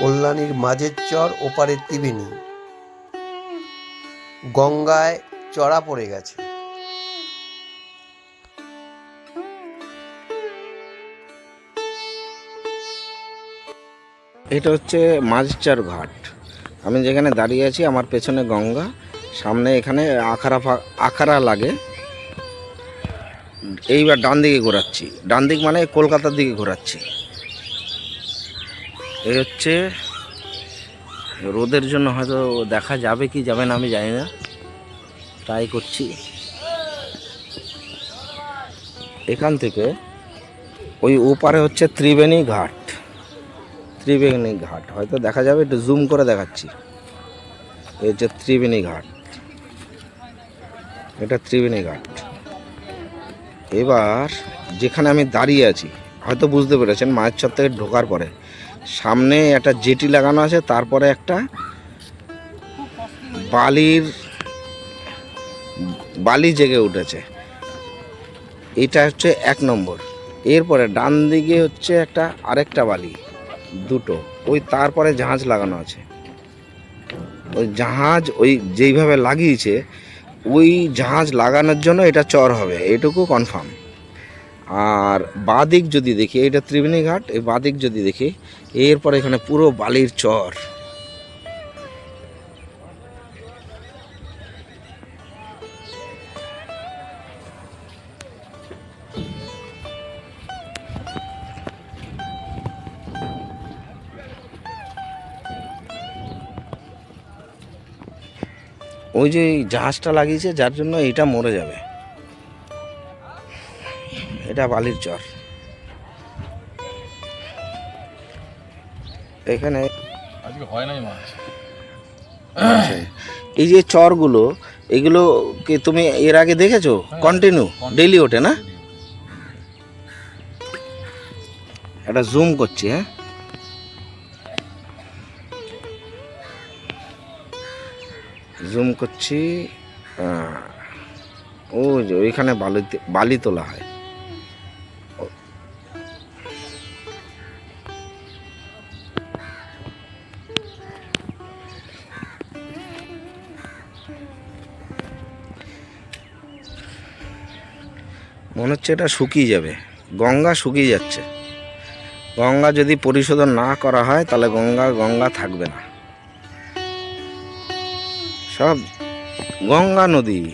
কল্যাণীর মাঝের চর ওপারে ত্রিবেণী। গঙ্গায় চড়া পড়ে গেছে। এটা হচ্ছে মাঝচার ঘাট। আমি যেখানে দাঁড়িয়ে আছি, আমার পেছনে গঙ্গা, সামনে এখানে আখারা আখাড়া লাগে। এইবার ডান দিকে ঘোরাচ্ছি। ডান দিক মানে কলকাতার দিকে ঘোরাচ্ছি। এই হচ্ছে, রোদের জন্য হয়তো দেখা যাবে কি যাবে না আমি জানি না। ট্রাই করছি। এখান থেকে ওই ওপারে হচ্ছে ত্রিবেণী ঘাট। ত্রিবেণী ঘাট। হয়তো দেখা যাবে, একটু জুম করে দেখাচ্ছি। এই হচ্ছে ত্রিবেণী ঘাট। এটা ত্রিবেণী ঘাট। এবার যেখানে আমি দাঁড়িয়ে আছি, হয়তো বুঝতে পেরেছেন, মায়ের চর থেকে ঢোকার পরে। সামনে একটা জেটি লাগানো আছে, তারপরে একটা বালির বালি জেগে উঠেছে। এটা হচ্ছে এক নম্বর। এরপরে ডান দিকে হচ্ছে একটা আরেকটা বালি, দুটো। ওই তারপরে জাহাজ লাগানো আছে। ওই জাহাজ ওই যেইভাবে লাগিয়েছে, ওই জাহাজ লাগানোর জন্য এটা চর হবে, এটুকু কনফার্ম আর বাদিক যদি দেখি, এটা ত্রিবেণী ঘাট, এই বাদিক যদি দেখি, এরপরে এখানে পুরো বালির চর। ওই যে জাহাজটা লাগিয়েছে, যার জন্য এটা মরে যাবে। এটা বালির চর এখানে আজকে হয় নাই মাছ এই যে চরগুলো এগুলো কি তুমি এর আগে দেখেছ? কন্টিনিউ ডেলি ওঠে না? একটা জুম করছি হ্যাঁ? জুম করছি ও যে ওইখানে বালি বালি তোলা হয়। মনে হচ্ছে এটা শুকিয়ে যাবে। গঙ্গা শুকিয়ে যাচ্ছে। গঙ্গা যদি পরিশোধন না করা হয়, তাহলে গঙ্গা গঙ্গা থাকবে না। সব গঙ্গা নদী।